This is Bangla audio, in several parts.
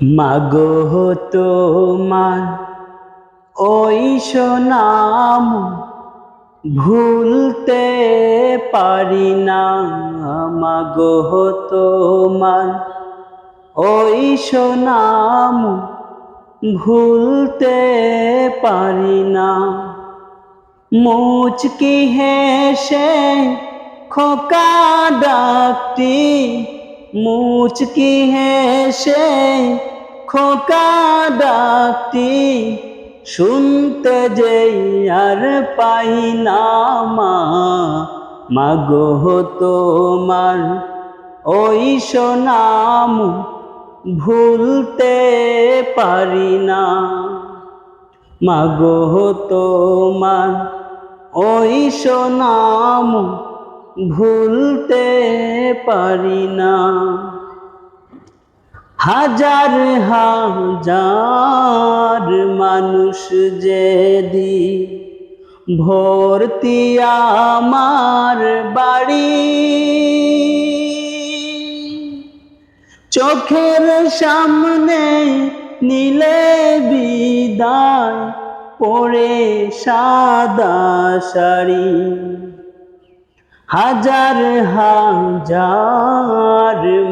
মাগো তোমার ওই সোনাম ভুলতে পারি না। মাগো তোমার ওই সোনাম ভুলতে পারি না। মুচকি হেসে খোকা ডাকটি মুচকি হেসে খোকা ডাকটি শুনতে যে আর পাই না মা। মাগো তোমার ওই সোনাম ভুলতে পারি না। মাগো তোমার ওই সোনাম ভুলতে পারি না। হাজার হাজার মানুষ যেদি ভর্তি আমার বাড়ি। চোখের সামনে নীলে বিদায়, পরে সাদা শাড়ি। হাজার হাজার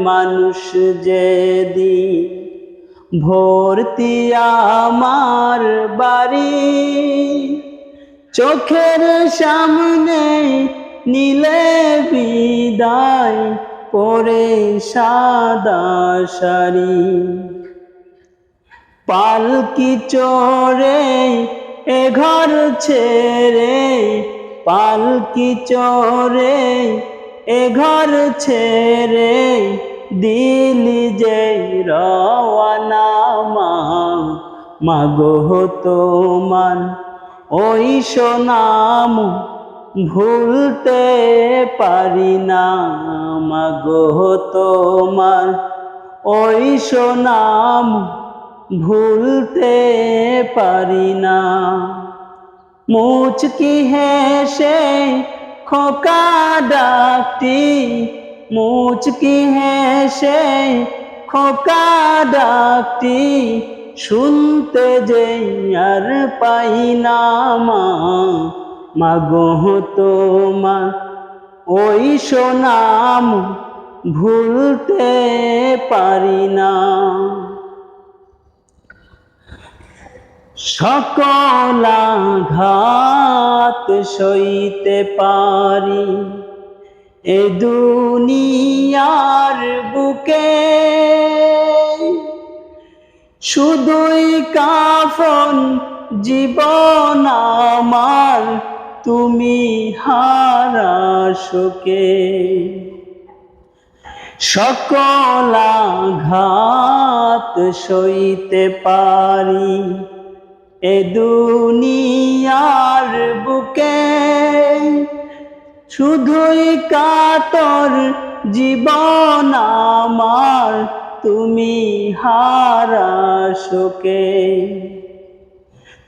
মানুষ যেদি ভর্তি আমার বাড়ি, চোখের সামনে নীলে বিদায় পরে সাদা শাড়ি। পালকি চোরে এ ঘর ছেড়ে পালকি চোরে এ ঘর ছেড়ে দিলি যে রওয়ানা মা? মাগো তোমার ওই সোনাম ভুলতে পারি না। মাগো তোমার ওই সোনাম ভুলতে পারি না। মুচকি হেসে খোকা ডাকটি, মুচকি হেসে খোকা ডাকটি, শুনতে যে আর পাই না মা। মাগো তোমার, ওই সোনাম ভুলতে পারি না। সকল ঘাত সইতে পারি। এ দুনিয়ার বুকে শুধুই কাফন জীবন আমার, তুমি হারা শোকে। সকল ঘাত সইতে পারি। এ দুনিয়ার বুকে শুধুই কাতর জীবন আমার, তুমি হারা শোকে।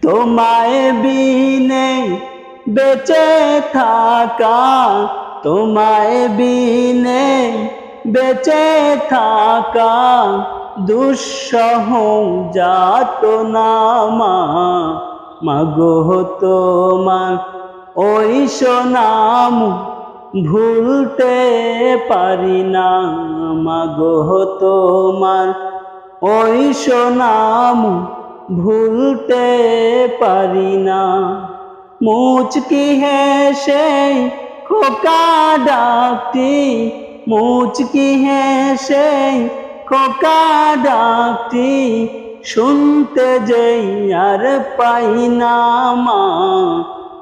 তোমায় বিনে বেঁচে থাকা, তোমায় বিনে বেঁচে থাকা দুঃসহ যাত নামা, মাগো তোমার ওই নাম ভুলতে পারি না, মাগো তোমার ওই সোনাম ভুলতে পারি না। মুচকি হেসে খোকা ডাকটি মুচকি হেসে খোকা শুনতে যেই আর পাই না মা।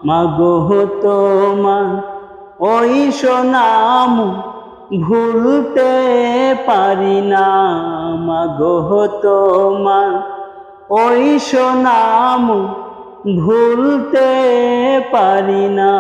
মাগো তোমার, ওই সোনাম ভুলতে পারি না। মাগো তোমার, ওই সোনাম ভুলতে পারি না।